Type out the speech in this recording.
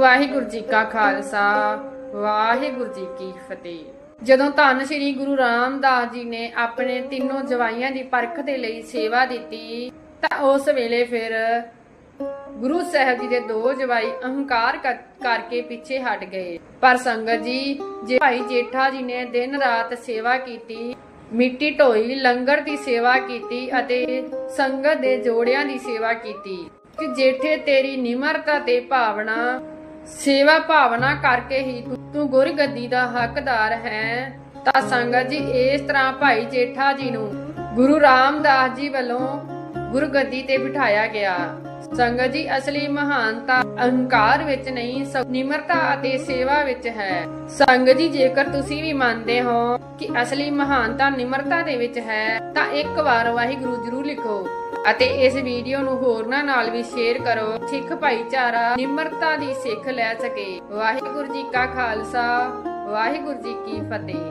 ਵਾਹਿਗੁਰੂ ਜੀ ਕਾ ਖਾਲਸਾ, ਵਾਹਿਗੁਰੂ ਜੀ ਕੀ ਫਤਿਹ। ਜਦੋਂ ਧੰਨ ਸ੍ਰੀ ਗੁਰੂ ਰਾਮਦਾਸ ਜੀ ਨੇ ਆਪਣੇ ਤਿੰਨੋਂ ਜਵਾਈਆਂ ਦੀ ਪਰਖ ਦੇ ਲਈ ਸੇਵਾ ਦਿੱਤੀ, ਤਾਂ ਉਸ ਵੇਲੇ ਫਿਰ ਗੁਰੂ ਸਾਹਿਬ ਜੀ ਦੇ ਦੋ ਜਵਾਈ ਅਹੰਕਾਰ ਕਰਕੇ ਪਿੱਛੇ ਹਟ ਗਏ। ਪਰ ਸੰਗਤ ਜੀ, ਜੇ ਭਾਈ ਜੇਠਾ ਜੀ ਨੇ ਦਿਨ ਰਾਤ ਸੇਵਾ ਕੀਤੀ, ਮਿੱਟੀ ਢੋਈ, ਲੰਗਰ ਦੀ ਸੇਵਾ ਕੀਤੀ ਅਤੇ ਸੰਗਤ ਦੇ ਜੋੜਿਆਂ ਦੀ ਸੇਵਾ ਕੀਤੀ, ਕਿ ਜੇਠੇ ਤੇਰੀ ਨਿਮਰਤਾ ਤੇ ਭਾਵਨਾ ਸੇਵਾ ਭਾਵਨਾ ਕਰਕੇ ਹੀ ਤੂੰ- ਗੁਰਗੱਦੀ ਦਾ ਹੱਕਦਾਰ ਹੈ। ਤਾਂ ਸੰਗਤ ਜੀ, ਇਸ ਤਰ੍ਹਾਂ ਭਾਈ ਜੇਠਾ ਜੀ ਨੂੰ ਗੁਰੂ ਰਾਮਦਾਸ ਜੀ ਵੱਲੋਂ ਗੁਰਗੱਦੀ ਤੇ ਬਿਠਾਇਆ ਗਿਆ। ਸੰਗਤ ਜੀ, ਅਸਲੀ ਮਹਾਨਤਾ ਅਹੰਕਾਰ ਵਿੱਚ ਨਹੀਂ ਨਿਮਰਤਾ ਅਤੇ ਸੇਵਾ ਵਿੱਚ ਹੈ। ਸੰਗਤ ਜੀ, ਜੇਕਰ ਤੁਸੀਂ ਵੀ ਮੰਨਦੇ ਹੋ ਕਿ ਅਸਲੀ ਮਹਾਨਤਾ ਨਿਮਰਤਾ ਦੇ ਵਿੱਚ ਹੈ, ਤਾਂ ਇੱਕ ਵਾਰ ਵਾਹਿਗੁਰੂ ਜਰੂਰ ਲਿਖੋ ਅਤੇ ਇਸ ਵੀਡੀਓ ਨੂੰ ਹੋਰਨਾਂ ਨਾਲ ਵੀ ਸ਼ੇਅਰ ਕਰੋ, ਸਿੱਖ ਭਾਈਚਾਰਾ ਨਿਮਰਤਾ ਦੀ ਸਿੱਖ ਲੈ ਸਕੇ। ਵਾਹਿਗੁਰੂ ਜੀ ਕਾ ਖਾਲਸਾ, ਵਾਹਿਗੁਰੂ ਜੀ ਕੀ ਫਤਿਹ।